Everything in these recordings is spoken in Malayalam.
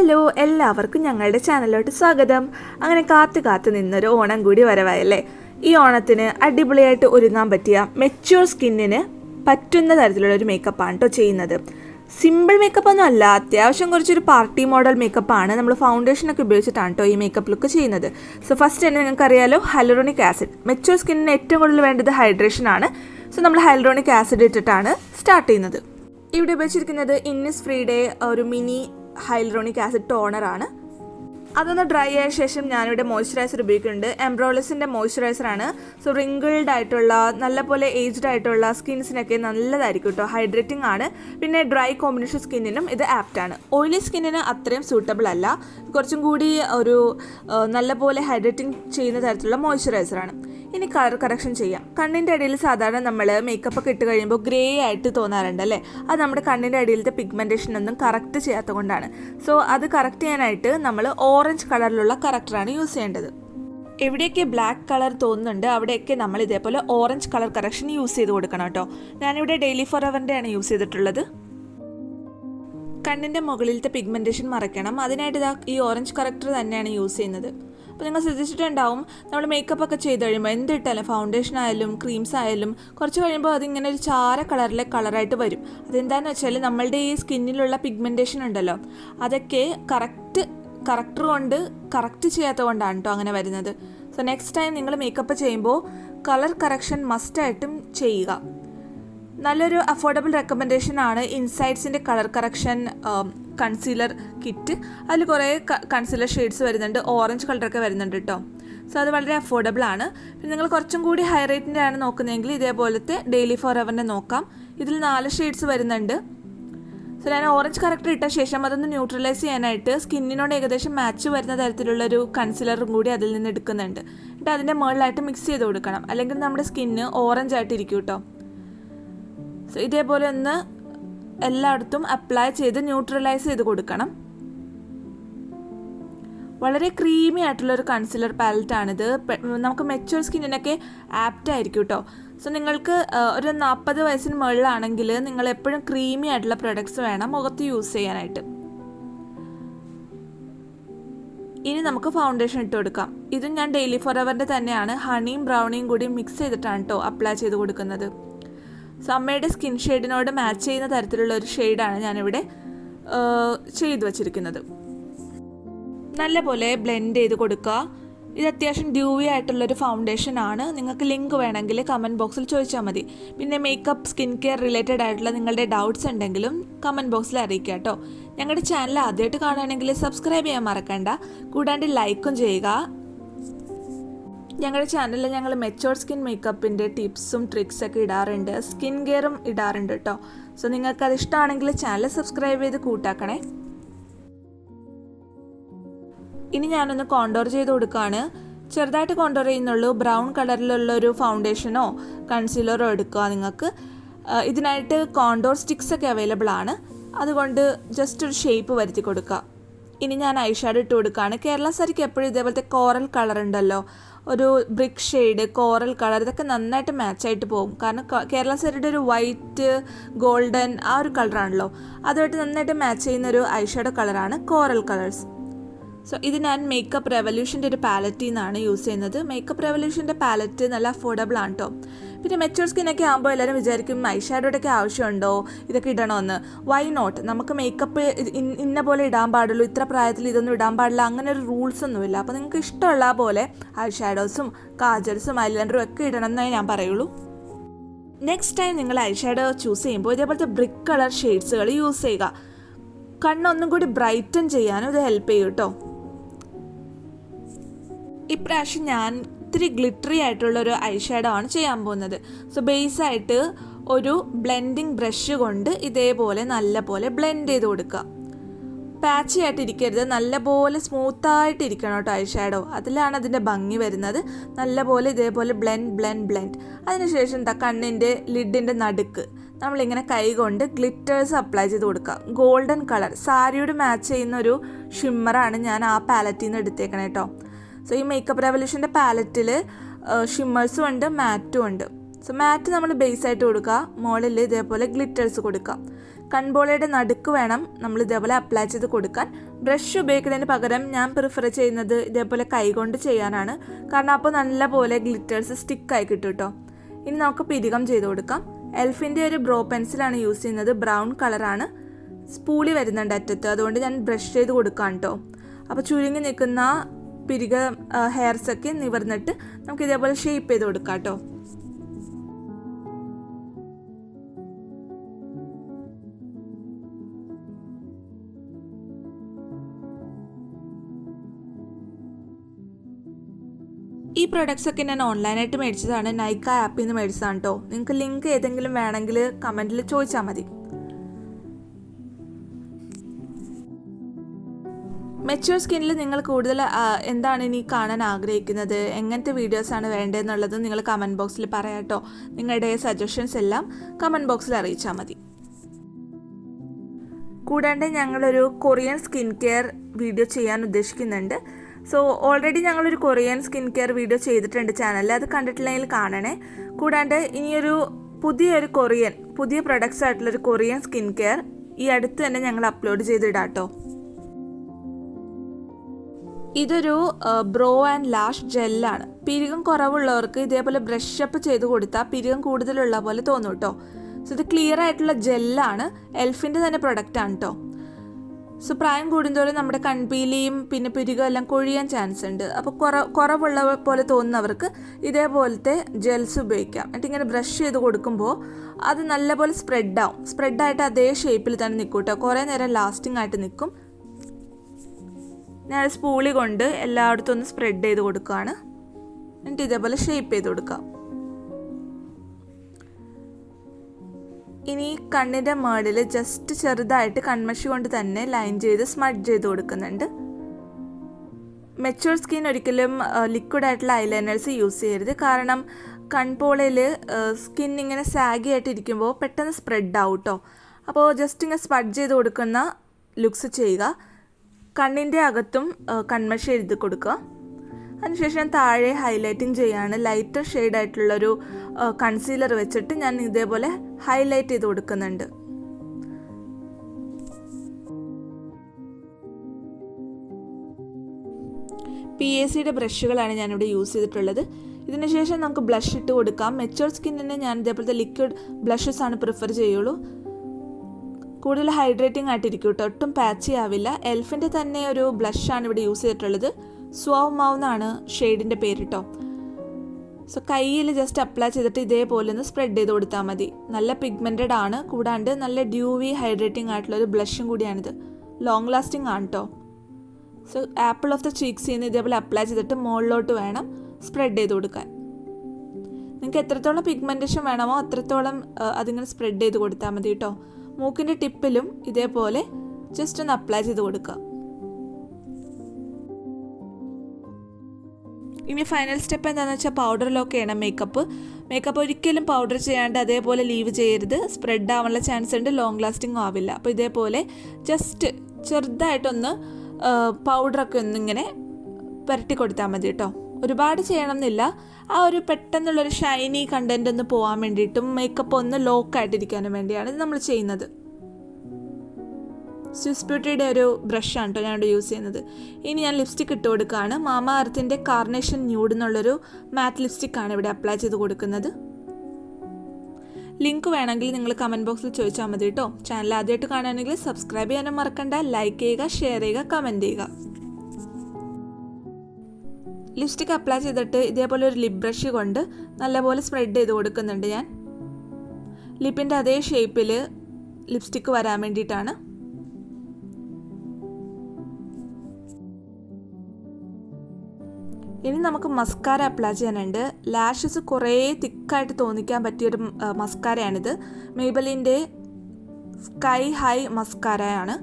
ഹലോ എല്ലാവർക്കും ഞങ്ങളുടെ ചാനലിലോട്ട് സ്വാഗതം. അങ്ങനെ കാത്തു കാത്തു നിന്നൊരു ഓണം കൂടി വരവായല്ലേ? ഈ ഓണത്തിന് അടിപൊളിയായിട്ട് ഒരുങ്ങാൻ പറ്റിയ മെച്യൂർ സ്കിന്നിന് പറ്റുന്ന തരത്തിലുള്ള ഒരു മേക്കപ്പാണ് കേട്ടോ ചെയ്യുന്നത്. സിമ്പിൾ മേക്കപ്പ് ഒന്നും അല്ല അത്യാവശ്യം കുറച്ചൊരു പാർട്ടി മോഡൽ മേക്കപ്പാണ് നമ്മൾ ഫൗണ്ടേഷനൊക്കെ ഉപയോഗിച്ചിട്ടാണ് കേട്ടോ ഈ മേക്കപ്പ് ലുക്ക് ചെയ്യുന്നത്. സോ ഫസ്റ്റ് തന്നെ നിങ്ങൾക്ക് അറിയാലോ ഹൈലറോണിക് ആസിഡ് മെച്യൂർ സ്കിന്നിന് ഏറ്റവും കൂടുതൽ വേണ്ടത് ഹൈഡ്രേഷൻ ആണ്. സോ നമ്മൾ ഹൈലറോണിക് ആസിഡ് ഇട്ടിട്ടാണ് സ്റ്റാർട്ട് ചെയ്യുന്നത്. ഇവിടെ ഉപയോഗിച്ചിരിക്കുന്നത് ഇന്നിസ് ഫ്രീഡേ ഒരു മിനി ഹൈലറോണിക് ആസിഡ് ടോണറാണ്. അതൊന്ന് ഡ്രൈ ആയ ശേഷം ഞാനിവിടെ മോയ്സ്ചറൈസർ ഉപയോഗിക്കുന്നുണ്ട്. എംബ്രോളിസിന്റെ മോയ്സ്ചറൈസറാണ്. സോ റിങ്കിൾഡ് ആയിട്ടുള്ള നല്ലപോലെ ഏജ്ഡ് ആയിട്ടുള്ള സ്കിൻസിനൊക്കെ നല്ലതായിരിക്കും കേട്ടോ ഹൈഡ്രേറ്റിംഗ് ആണ്. പിന്നെ ഡ്രൈ കോമ്പിനേഷൻ സ്കിന്നിനും ഇത് ആപ്റ്റ് ആണ്. ഓയിലി സ്കിന്നിന് അത്രയും സൂട്ടബിൾ അല്ല. കുറച്ചും കൂടി ഒരു നല്ലപോലെ ഹൈഡ്രേറ്റിംഗ് ചെയ്യുന്ന തരത്തിലുള്ള മോയ്സ്ചറൈസറാണ്. ഇനി കളർ കറക്ഷൻ ചെയ്യാം. കണ്ണിന്റെ അടിയിൽ സാധാരണ നമ്മൾ മേക്കപ്പ് ഒക്കെ ഇട്ട് കഴിയുമ്പോൾ ഗ്രേ ആയിട്ട് തോന്നാറുണ്ട് അല്ലേ? അത് നമ്മുടെ കണ്ണിന്റെ അടിയിലത്തെ പിഗ്മെന്റേഷൻ ഒന്നും കറക്റ്റ് ചെയ്യാത്തത് കൊണ്ടാണ്. സോ അത് കറക്റ്റ് ചെയ്യാനായിട്ട് നമ്മൾ ഓറഞ്ച് കളറിലുള്ള കറക്റ്ററാണ് യൂസ് ചെയ്യേണ്ടത്. എവിടെയൊക്കെ ബ്ലാക്ക് കളർ തോന്നുന്നുണ്ട് അവിടെയൊക്കെ നമ്മൾ ഇതേപോലെ ഓറഞ്ച് കളർ കറക്ഷൻ യൂസ് ചെയ്ത് കൊടുക്കണം കേട്ടോ. ഞാനിവിടെ ഡെയിലി ഫോർ അവറിന്റെയാണ് യൂസ് ചെയ്തിട്ടുള്ളത്. കണ്ണിന്റെ മുകളിലത്തെ പിഗ്മെന്റേഷൻ മറയ്ക്കണം. അതിനായിട്ട് ഈ ഓറഞ്ച് കറക്ടർ തന്നെയാണ് യൂസ് ചെയ്യുന്നത്. അപ്പോൾ നിങ്ങൾ ശ്രദ്ധിച്ചിട്ടുണ്ടാവും. നമ്മൾ മേക്കപ്പ് ഒക്കെ ചെയ്ത് കഴിയുമ്പോൾ എന്തിട്ടാലും ഫൗണ്ടേഷൻ ആയാലും ക്രീംസ് ആയാലും കുറച്ച് കഴിയുമ്പോൾ അതിങ്ങനെ ഒരു ചാര കളറിലെ കളറായിട്ട് വരും. അതെന്താണെന്ന് വെച്ചാൽ നമ്മളുടെ ഈ സ്കിന്നിലുള്ള പിഗ്മെന്റേഷൻ ഉണ്ടല്ലോ അതൊക്കെ കറക്റ്റ് കറക്റ്റർ കൊണ്ട് കറക്റ്റ് ചെയ്യാത്തത് കൊണ്ടാണ് കേട്ടോ അങ്ങനെ വരുന്നത്. സോ നെക്സ്റ്റ് ടൈം നിങ്ങൾ മേക്കപ്പ് ചെയ്യുമ്പോൾ കളർ കറക്ഷൻ മസ്റ്റായിട്ടും ചെയ്യുക. നല്ലൊരു അഫോർഡബിൾ റെക്കമെൻഡേഷൻ ആണ് ഇൻസൈറ്റ്സിന്റെ കളർ കറക്ഷൻ കൺസീലർ കിറ്റ് അതിൽ കുറേ കൺസീലർ ഷെയ്ഡ്സ് വരുന്നുണ്ട്. ഓറഞ്ച് കളറൊക്കെ വരുന്നുണ്ട് കേട്ടോ സോ അത് വളരെ അഫോർഡബിൾ ആണ്. പിന്നെ നിങ്ങൾ കുറച്ചും കൂടി ഹൈ റേറ്റിന്റെ ആണ് നോക്കുന്നതെങ്കിൽ ഇതേപോലത്തെ ഡെയിലി ഫോർ എവറിന്റെ നോക്കാം. ഇതിൽ നാല് ഷെയ്ഡ്സ് വരുന്നുണ്ട്. സോ ഞാൻ ഓറഞ്ച് കറക്റ്റ് ഇട്ട ശേഷം അതൊന്ന് ന്യൂട്രലൈസ് ചെയ്യാനായിട്ട് സ്കിന്നിനോട് ഏകദേശം മാച്ച് വരുന്ന തരത്തിലുള്ള ഒരു കൺസിലറും കൂടി അതിൽ നിന്ന് എടുക്കുന്നുണ്ട്. എന്നിട്ട് അതിന്റെ മുകളിലായിട്ട് മിക്സ് ചെയ്ത് കൊടുക്കണം. അല്ലെങ്കിൽ നമ്മുടെ സ്കിന്ന് ഓറഞ്ച് ആയിട്ടിരിക്കും കേട്ടോ സോ ഇതേപോലെ ഒന്ന് എല്ലായിടത്തും അപ്ലൈ ചെയ്ത് ന്യൂട്രലൈസ് ചെയ്ത് കൊടുക്കണം. വളരെ ക്രീമി ആയിട്ടുള്ള ഒരു കൺസിലർ പാലറ്റാണിത് നമുക്ക് മെച്ചുവർ സ്കിന്നിനൊക്കെ ആപ്റ്റ് ആയിരിക്കും കേട്ടോ സോ നിങ്ങൾക്ക് ഒരു നാൽപ്പത് വയസ്സിന് മുകളിലാണെങ്കിൽ നിങ്ങൾ എപ്പോഴും ക്രീമി ആയിട്ടുള്ള പ്രൊഡക്ട്സ് വേണം മുഖത്ത് യൂസ് ചെയ്യാനായിട്ട്. ഇനി നമുക്ക് ഫൗണ്ടേഷൻ ഇട്ട് കൊടുക്കാം. ഇതും ഞാൻ ഡെയിലി ഫോർ അവറിന്റെ തന്നെയാണ് ഹണിയും ബ്രൗണിയും കൂടി മിക്സ് ചെയ്തിട്ടാണ് കേട്ടോ അപ്ലൈ ചെയ്ത് കൊടുക്കുന്നത്. സോ അമ്മയുടെ സ്കിൻ ഷെയ്ഡിനോട് മാച്ച് ചെയ്യുന്ന തരത്തിലുള്ള ഒരു ഷെയ്ഡാണ് ഞാനിവിടെ ചെയ്തു വച്ചിരിക്കുന്നത്. നല്ലപോലെ ബ്ലെൻഡ് ചെയ്ത് കൊടുക്കുക. ഇത് അത്യാവശ്യം ഡ്യൂവി ആയിട്ടുള്ളൊരു ഫൗണ്ടേഷൻ ആണ്. നിങ്ങൾക്ക് ലിങ്ക് വേണമെങ്കിൽ കമന്റ് ബോക്സിൽ ചോദിച്ചാൽ മതി. പിന്നെ മേക്കപ്പ് സ്കിൻ കെയർ റിലേറ്റഡ് ആയിട്ടുള്ള നിങ്ങളുടെ ഡൗട്ട്സ് ഉണ്ടെങ്കിലും കമന്റ് ബോക്സിൽ അറിയിക്കുക കേട്ടോ. ഞങ്ങളുടെ ചാനൽ ആദ്യമായിട്ട് കാണുകയാണെങ്കിൽ സബ്സ്ക്രൈബ് ചെയ്യാൻ മറക്കണ്ട. കൂടാണ്ട് ലൈക്കും ചെയ്യുക. ഞങ്ങളുടെ ചാനലിൽ ഞങ്ങൾ മെച്ചോർ സ്കിൻ മേക്കപ്പിന്റെ ടിപ്സും ട്രിക്സ് ഒക്കെ ഇടാറുണ്ട്. സ്കിൻ കെയറും ഇടാറുണ്ട് കേട്ടോ സോ നിങ്ങൾക്ക് അത് ഇഷ്ടമാണെങ്കിൽ ചാനൽ സബ്സ്ക്രൈബ് ചെയ്ത് കൂട്ടാക്കണേ. ഇനി ഞാനൊന്ന് കോണ്ടോർ ചെയ്ത് കൊടുക്കുകയാണ് ചെറുതായിട്ട് കോണ്ടോർ ചെയ്യുന്നുള്ളൂ. ബ്രൗൺ കളറിലുള്ള ഒരു ഫൗണ്ടേഷനോ കൺസീലറോ എടുക്കുക നിങ്ങൾക്ക് ഇതിനായിട്ട് കോണ്ടോർ സ്റ്റിക്സ് ഒക്കെ അവൈലബിൾ ആണ്. അതുകൊണ്ട് ജസ്റ്റ് ഒരു ഷേപ്പ് വരുത്തി കൊടുക്കുക. ഇനി ഞാൻ ഐഷാഡോ ഇട്ട് കൊടുക്കുകയാണ് കേരള സാരിക്ക് എപ്പോഴും ഇതേപോലത്തെ കോറൽ കളർ ഉണ്ടല്ലോ. ഒരു ബ്രിക് ഷെയ്ഡ് കോറൽ കളർ ഇതൊക്കെ നന്നായിട്ട് മാച്ചായിട്ട് പോകും. കാരണം കേരള സാരിയുടെ ഒരു വൈറ്റ് ഗോൾഡൻ ആ ഒരു കളറാണല്ലോ അതുമായിട്ട് നന്നായിട്ട് മാച്ച് ചെയ്യുന്ന ഒരു ഐഷാഡോ കളറാണ് കോറൽ കളേഴ്സ് സോ ഇത് ഞാൻ മേക്കപ്പ് റെവല്യൂഷന്റെ ഒരു പാലറ്റിൽ നിന്നാണ് യൂസ് ചെയ്യുന്നത്. മേക്കപ്പ് റെവല്യൂഷന്റെ പാലറ്റ് നല്ല അഫോർഡബിൾ ആണ് കേട്ടോ പിന്നെ മെച്ചൂർ സ്കിന്നൊക്കെ ആകുമ്പോൾ എല്ലാവരും വിചാരിക്കും ഐഷാഡോടൊക്കെ ഒക്കെ ആവശ്യമുണ്ടോ? ഇതൊക്കെ ഇടണമെന്ന് വൈ നോട്ട് നമുക്ക് മേക്കപ്പ് ഇന്ന പോലെ ഇടാൻ പാടുള്ളൂ ഇത്ര പ്രായത്തിൽ ഇതൊന്നും ഇടാൻ പാടില്ല അങ്ങനെ ഒരു റൂൾസ് ഒന്നുമില്ല. അപ്പോൾ നിങ്ങൾക്ക് ഇഷ്ടമുള്ള പോലെ ഐഷാഡോസും കാജൽസും ഐലൻഡറും ഒക്കെ ഇടണം എന്നേ ഞാൻ പറയുള്ളൂ. നെക്സ്റ്റ് ടൈം നിങ്ങൾ ഐഷാഡോ ചൂസ് ചെയ്യുമ്പോൾ ഇതേപോലത്തെ ബ്രിക്ക് കളർ ഷെയ്ഡ്സുകൾ യൂസ് ചെയ്യുക. കണ്ണൊന്നും കൂടി ബ്രൈറ്റൻ ചെയ്യാനും ഇത് ഹെൽപ്പ് ചെയ്യും കേട്ടോ ഇപ്രാവശ്യം ഞാൻ ഇത്തിരി ഗ്ലിറ്ററി ആയിട്ടുള്ള ഒരു ഐ ഷാഡോ ആണ് ചെയ്യാൻ പോകുന്നത്. സോ ബേസ് ആയിട്ട് ഒരു ബ്ലെൻഡിങ് ബ്രഷ് കൊണ്ട് ഇതേപോലെ നല്ല പോലെ ബ്ലെൻഡ് ചെയ്ത് കൊടുക്കുക. പാച്ചി ആയിട്ട് ഇരിക്കരുത്. നല്ലപോലെ സ്മൂത്തായിട്ട് ഇരിക്കണം കേട്ടോ ഐ ഷാഡോ അതിലാണ് അതിന്റെ ഭംഗി വരുന്നത്. നല്ലപോലെ ഇതേപോലെ ബ്ലെൻഡ് ബ്ലെൻഡ് ബ്ലെൻഡ് അതിനുശേഷം എന്താ കണ്ണിന്റെ ലിഡിന്റെ നടുക്ക് നമ്മളിങ്ങനെ കൈ കൊണ്ട് ഗ്ലിറ്റേഴ്സ് അപ്ലൈ ചെയ്ത് കൊടുക്കുക. ഗോൾഡൻ കളർ സാരിയോട് മാച്ച് ചെയ്യുന്ന ഒരു ഷിമ്മറാണ് ഞാൻ ആ പാലറ്റിൽ നിന്ന് എടുത്തേക്കണേ കേട്ടോ. സോ ഈ മേക്കപ്പ് റെവല്യൂഷന്റെ പാലറ്റിൽ ഷിമ്മേഴ്സും ഉണ്ട് മാറ്റും ഉണ്ട്. സോ മാറ്റ് നമ്മൾ ബേസ് ആയിട്ട് കൊടുക്കുക. മുകളിൽ ഇതേപോലെ ഗ്ലിറ്റേഴ്സ് കൊടുക്കുക. കൺബോളയുടെ നടുക്ക് വേണം നമ്മൾ ഇതേപോലെ അപ്ലൈ ചെയ്ത് കൊടുക്കാൻ. ബ്രഷ് ഉപയോഗിക്കുന്നതിന് പകരം ഞാൻ പ്രിഫർ ചെയ്യുന്നത് ഇതേപോലെ കൈകൊണ്ട് ചെയ്യാനാണ്. കാരണം അപ്പോൾ നല്ല പോലെ ഗ്ലിറ്റേഴ്സ് സ്റ്റിക്കായി കിട്ടും കേട്ടോ ഇനി നമുക്ക് പിരികം ചെയ്ത് കൊടുക്കാം. എൽഫിന്റെ ഒരു ബ്രോ പെൻസിലാണ് യൂസ് ചെയ്യുന്നത്. ബ്രൗൺ കളറാണ് സ്പൂളി വരുന്നുണ്ട് അറ്റത്ത്. അതുകൊണ്ട് ഞാൻ ബ്രഷ് ചെയ്ത് കൊടുക്കാം കേട്ടോ അപ്പോൾ ചുരുങ്ങി നിൽക്കുന്ന പിരിക ഹെയർസ് ഒക്കെ നിവർന്നിട്ട് നമുക്ക് ഇതേപോലെ ഷേപ്പ് ചെയ്ത് കൊടുക്കാം കേട്ടോ. ഈ പ്രൊഡക്ട്സ് ഒക്കെ ഞാൻ ഓൺലൈനായിട്ട് മേടിച്ചതാണ്. നൈക്ക ആപ്പിൽ നിന്ന് മേടിച്ചതാണ് കേട്ടോ. നിങ്ങൾക്ക് ലിങ്ക് ഏതെങ്കിലും വേണമെങ്കിൽ കമന്റിൽ ചോദിച്ചാൽ മതി. മെച്യൂർ സ്കിന്നിൽ നിങ്ങൾ കൂടുതൽ എന്താണ് ഇനി കാണാൻ ആഗ്രഹിക്കുന്നത്? എങ്ങനത്തെ വീഡിയോസാണ് വേണ്ടതെന്നുള്ളത് നിങ്ങൾ കമന്റ് ബോക്സിൽ പറയാട്ടോ നിങ്ങളുടെ സജഷൻസ് എല്ലാം കമന്റ് ബോക്സിൽ അറിയിച്ചാൽ മതി. കൂടാണ്ട് ഞങ്ങളൊരു കൊറിയൻ സ്കിൻ കെയർ വീഡിയോ ചെയ്യാൻ ഉദ്ദേശിക്കുന്നുണ്ട്. സോ ഓൾറെഡി ഞങ്ങളൊരു കൊറിയൻ സ്കിൻ കെയർ വീഡിയോ ചെയ്തിട്ടുണ്ട് ചാനലിൽ അത് കണ്ടിട്ടില്ലെങ്കിൽ കാണണേ. കൂടാണ്ട് ഇനിയൊരു പുതിയൊരു കൊറിയൻ പുതിയ പ്രൊഡക്ട്സ് ആയിട്ടുള്ളൊരു കൊറിയൻ സ്കിൻ കെയർ ഈ അടുത്ത് തന്നെ ഞങ്ങൾ അപ്ലോഡ് ചെയ്തിടാം കേട്ടോ. ഇതൊരു ബ്രോ ആൻഡ് ലാഷ് ജെല്ലാണ്. പിരികം കുറവുള്ളവർക്ക് ഇതേപോലെ ബ്രഷപ്പ് ചെയ്ത് കൊടുത്താൽ പിരികം കൂടുതലുള്ള പോലെ തോന്നും കേട്ടോ സോ ഇത് ക്ലിയർ ആയിട്ടുള്ള ജെല്ലാണ്. എൽഫിന്റെ തന്നെ പ്രൊഡക്റ്റ് ആണ് കേട്ടോ സോ പ്രായം കൂടുന്തോറും നമ്മുടെ കൺപീലിയും പിന്നെ പിരികം എല്ലാം കൊഴിയാൻ ചാൻസ് ഉണ്ട്. അപ്പോൾ കുറ കുറവുള്ള പോലെ തോന്നുന്നവർക്ക് ഇതേപോലത്തെ ജെൽസ് ഉപയോഗിക്കാം. എന്നിട്ട് ഇങ്ങനെ ബ്രഷ് ചെയ്ത് കൊടുക്കുമ്പോൾ അത് നല്ലപോലെ സ്പ്രെഡ് ആവും. സ്പ്രെഡായിട്ട് അതേ ഷേപ്പിൽ തന്നെ നിൽക്കും കേട്ടോ കുറേ നേരം ലാസ്റ്റിംഗ് ആയിട്ട് നിൽക്കും. ഞാൻ സ്പൂളി കൊണ്ട് എല്ലായിടത്തും ഒന്ന് സ്പ്രെഡ് ചെയ്ത് കൊടുക്കുകയാണ് എന്നിട്ട് ഇതേപോലെ ഷേപ്പ് ചെയ്ത് കൊടുക്കാം. ഇനി കണ്ണിന്റെ മേളിൽ ജസ്റ്റ് ചെറുതായിട്ട് കൺമഷി കൊണ്ട് തന്നെ ലൈൻ ചെയ്ത് സ്മഡ് ചെയ്ത് കൊടുക്കുന്നുണ്ട്. മെച്ചുവർ സ്കിൻ ഒരിക്കലും ലിക്വിഡ് ആയിട്ടുള്ള ഐലൈനേഴ്സ് യൂസ് ചെയ്യരുത്. കാരണം കൺപോളയിൽ സ്കിൻ ഇങ്ങനെ സാഗി ആയിട്ടിരിക്കുമ്പോൾ പെട്ടെന്ന് സ്പ്രെഡ് ആവും. കേട്ടോ അപ്പോൾ ജസ്റ്റ് ഇങ്ങനെ സ്പഡ് ചെയ്ത് കൊടുക്കുന്ന ലുക്സ് ചെയ്യുക. കണ്ണിന്റെ അകത്തും കൺമഷ എഴുതി കൊടുക്കുക. അതിനുശേഷം താഴെ ഹൈലൈറ്റിംഗ് ചെയ്യാണ്. ലൈറ്റർ ഷെയ്ഡ് ആയിട്ടുള്ളൊരു കൺസീലർ വെച്ചിട്ട് ഞാൻ ഇതേപോലെ ഹൈലൈറ്റ് ചെയ്ത് കൊടുക്കുന്നുണ്ട്. പി എ സിയുടെ ബ്രഷുകളാണ് ഞാനിവിടെ യൂസ് ചെയ്തിട്ടുള്ളത്. ഇതിനുശേഷം നമുക്ക് ബ്ലഷ് ഇട്ട് കൊടുക്കാം. മെച്ചുവർ സ്കിന്നിന് ഞാൻ ഇതേപോലത്തെ ലിക്വിഡ് ബ്ലഷസ് ആണ് പ്രിഫർ ചെയ്യുള്ളൂ. കൂടുതൽ ഹൈഡ്രേറ്റിംഗ് ആയിട്ടിരിക്കും കേട്ടോ ഒട്ടും പാച്ചി ആവില്ല. എൽഫിന്റെ തന്നെ ഒരു ബ്ലഷാണ് ഇവിടെ യൂസ് ചെയ്തിട്ടുള്ളത്. സ്വാവ് മൗ എന്നാണ് ഷെയ്ഡിന്റെ പേര് കേട്ടോ സോ കയ്യിൽ ജസ്റ്റ് അപ്ലൈ ചെയ്തിട്ട് ഇതേപോലെ ഒന്ന് സ്പ്രെഡ് ചെയ്ത് കൊടുത്താൽ മതി. നല്ല പിഗ്മെന്റഡ് ആണ്. കൂടാണ്ട് നല്ല ഡ്യൂവി ഹൈഡ്രേറ്റിംഗ് ആയിട്ടുള്ള ഒരു ബ്ലഷും കൂടിയാണിത്. ലോങ് ലാസ്റ്റിംഗ് ആണ് കേട്ടോ സോ ആപ്പിൾ ഓഫ് ദ ചീക്സിൽ നിന്ന് ഇതേപോലെ അപ്ലൈ ചെയ്തിട്ട് മുകളിലോട്ട് വേണം സ്പ്രെഡ് ചെയ്ത് കൊടുക്കാൻ. നിങ്ങൾക്ക് എത്രത്തോളം പിഗ്മെന്റേഷൻ വേണമോ അത്രത്തോളം അതിങ്ങനെ സ്പ്രെഡ് ചെയ്ത് കൊടുത്താൽ മതി കേട്ടോ മൂക്കിന്റെ ടിപ്പിലും ഇതേപോലെ ജസ്റ്റ് ഒന്ന് അപ്ലൈ ചെയ്ത് കൊടുക്കുക. ഇനി ഫൈനൽ സ്റ്റെപ്പ് എന്താണെന്ന് വെച്ചാൽ പൗഡർ ലോക്ക് ചെയ്യണം മേക്കപ്പ് മേക്കപ്പ് ഒരിക്കലും പൗഡർ ചെയ്യാണ്ട് അതേപോലെ ലീവ് ചെയ്യരുത്. സ്പ്രെഡ് ആവാനുള്ള ചാൻസ് ഉണ്ട് ലോങ് ലാസ്റ്റിംഗ് ആവില്ല. അപ്പോൾ ഇതേപോലെ ജസ്റ്റ് ചെറുതായിട്ടൊന്ന് പൗഡറൊക്കെ ഒന്നിങ്ങനെ പുരട്ടി കൊടുത്താൽ മതി കേട്ടോ. ഒരുപാട് ചെയ്യണം എന്നില്ല ആ ഒരു പെട്ടെന്നുള്ളൊരു ഷൈനി കണ്ടന്റ് ഒന്ന് പോകാൻ വേണ്ടിയിട്ടും മേക്കപ്പ് ഒന്ന് ലോക്കായിട്ടിരിക്കാനും വേണ്ടിയാണ് നമ്മൾ ചെയ്യുന്നത്. സ്വിസ് ബ്യൂട്ടിയുടെ ഒരു ബ്രഷാണ് കേട്ടോ ഞാനിവിടെ യൂസ് ചെയ്യുന്നത്. ഇനി ഞാൻ ലിപ്സ്റ്റിക് ഇട്ട് കൊടുക്കുകയാണ്. മാമ അർത്തിന്റെ കാർണേഷൻ ന്യൂഡ് എന്നുള്ളൊരു മാറ്റ് ലിപ്സ്റ്റിക്കാണ് ഇവിടെ അപ്ലൈ ചെയ്ത് കൊടുക്കുന്നത്. ലിങ്ക് വേണമെങ്കിൽ നിങ്ങൾ കമന്റ് ബോക്സിൽ ചോദിച്ചാൽ മതി കേട്ടോ. ചാനൽ ആദ്യമായിട്ട് കാണുകയാണെങ്കിൽ സബ്സ്ക്രൈബ് ചെയ്യാനും മറക്കണ്ട. ലൈക്ക് ചെയ്യുക ഷെയർ ചെയ്യുക കമന്റ് ചെയ്യുക. ലിപ്സ്റ്റിക് അപ്ലൈ ചെയ്തിട്ട് ഇതേപോലെ ഒരു ലിപ് ബ്രഷ് കൊണ്ട് നല്ലപോലെ സ്പ്രെഡ് ചെയ്ത് കൊടുക്കുന്നുണ്ട് ഞാൻ. ലിപ്പിന്റെ അതേ ഷേപ്പിൽ ലിപ്സ്റ്റിക്ക് വരാൻ വേണ്ടിയിട്ടാണ്. ഇനി നമുക്ക് മസ്കാര അപ്ലൈ ചെയ്യാനുണ്ട്. ലാഷസ് കുറേ തിക്കായിട്ട് തോന്നിക്കാൻ പറ്റിയൊരു മസ്കാരയാണിത് മെയ്ബലിന്റെ സ്കൈ ഹൈ മസ്കാരയാണ്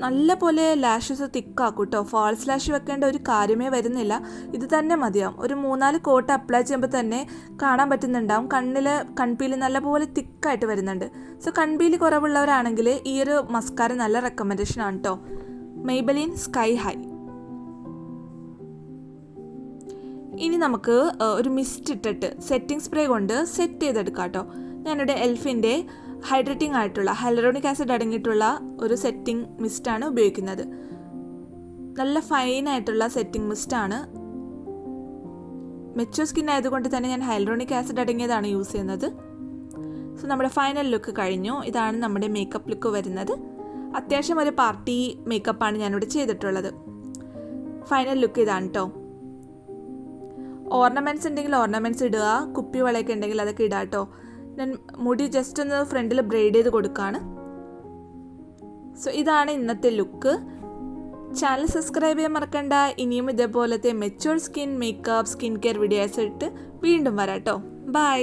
നല്ല പോലെ ലാഷസ് തിക്കാക്കും കേട്ടോ ഫാൾസ് ലാഷ് വെക്കേണ്ട ഒരു കാര്യമേ വരുന്നില്ല. ഇത് തന്നെ മതിയാവും. ഒരു മൂന്നാൽ കോട്ട് അപ്ലൈ ചെയ്യുമ്പോൾ തന്നെ കാണാൻ പറ്റുന്നുണ്ടാവും. കണ്ണിൽ കൺപീൽ നല്ലപോലെ തിക്കായിട്ട് വരുന്നുണ്ട്. സോ കൺപീൽ കുറവുള്ളവരാണെങ്കിൽ ഈ ഒരു മസ്കാര നല്ല റെക്കമെൻഡേഷൻ ആണ് കേട്ടോ മെയ്ബലിൻ സ്കൈ ഹൈ ഇനി നമുക്ക് ഒരു മിസ്റ്റ് ഇട്ടിട്ട് സെറ്റിംഗ് സ്പ്രേ കൊണ്ട് സെറ്റ് ചെയ്തെടുക്കാം കേട്ടോ. ഞാനിവിടെ എൽഫിന്റെ ഹൈഡ്രേറ്റിംഗ് ആയിട്ടുള്ള ഹൈലറോണിക് ആസിഡ് അടങ്ങിയിട്ടുള്ള ഒരു സെറ്റിംഗ് മിസ്റ്റാണ് ഉപയോഗിക്കുന്നത്. നല്ല ഫൈൻ ആയിട്ടുള്ള സെറ്റിംഗ് മിസ്റ്റാണ് മെച്ചോ സ്കിൻ ആയതുകൊണ്ട് തന്നെ ഞാൻ ഹൈലറോണിക് ആസിഡ് അടങ്ങിയതാണ് യൂസ് ചെയ്യുന്നത്. സോ നമ്മുടെ ഫൈനൽ ലുക്ക് കഴിഞ്ഞു. ഇതാണ് നമ്മുടെ മേക്കപ്പ് ലുക്ക് വരുന്നത്. അത്യാവശ്യം ഒരു പാർട്ടി മേക്കപ്പാണ് ഞാനിവിടെ ചെയ്തിട്ടുള്ളത്. ഫൈനൽ ലുക്ക് ഇതാണ് കേട്ടോ ഓർണമെന്റ്സ് ഉണ്ടെങ്കിൽ ഓർണമെന്റ്സ് ഇടുക കുപ്പി വളയൊക്കെ ഉണ്ടെങ്കിൽ അതൊക്കെ ഇടുക കേട്ടോ. ഞാൻ മുടി ജസ്റ്റ് ഒന്ന് ഫ്രണ്ടിൽ ബ്രെയ്ഡ് ചെയ്ത് കൊടുക്കുകയാണ് സോ ഇതാണ് ഇന്നത്തെ ലുക്ക് ചാനൽ സബ്സ്ക്രൈബ് ചെയ്യാൻ മറക്കണ്ട. ഇനിയും ഇതേപോലത്തെ mature skin makeup skin care videos ഇട്ട് വീണ്ടും വരാട്ടോ ബൈ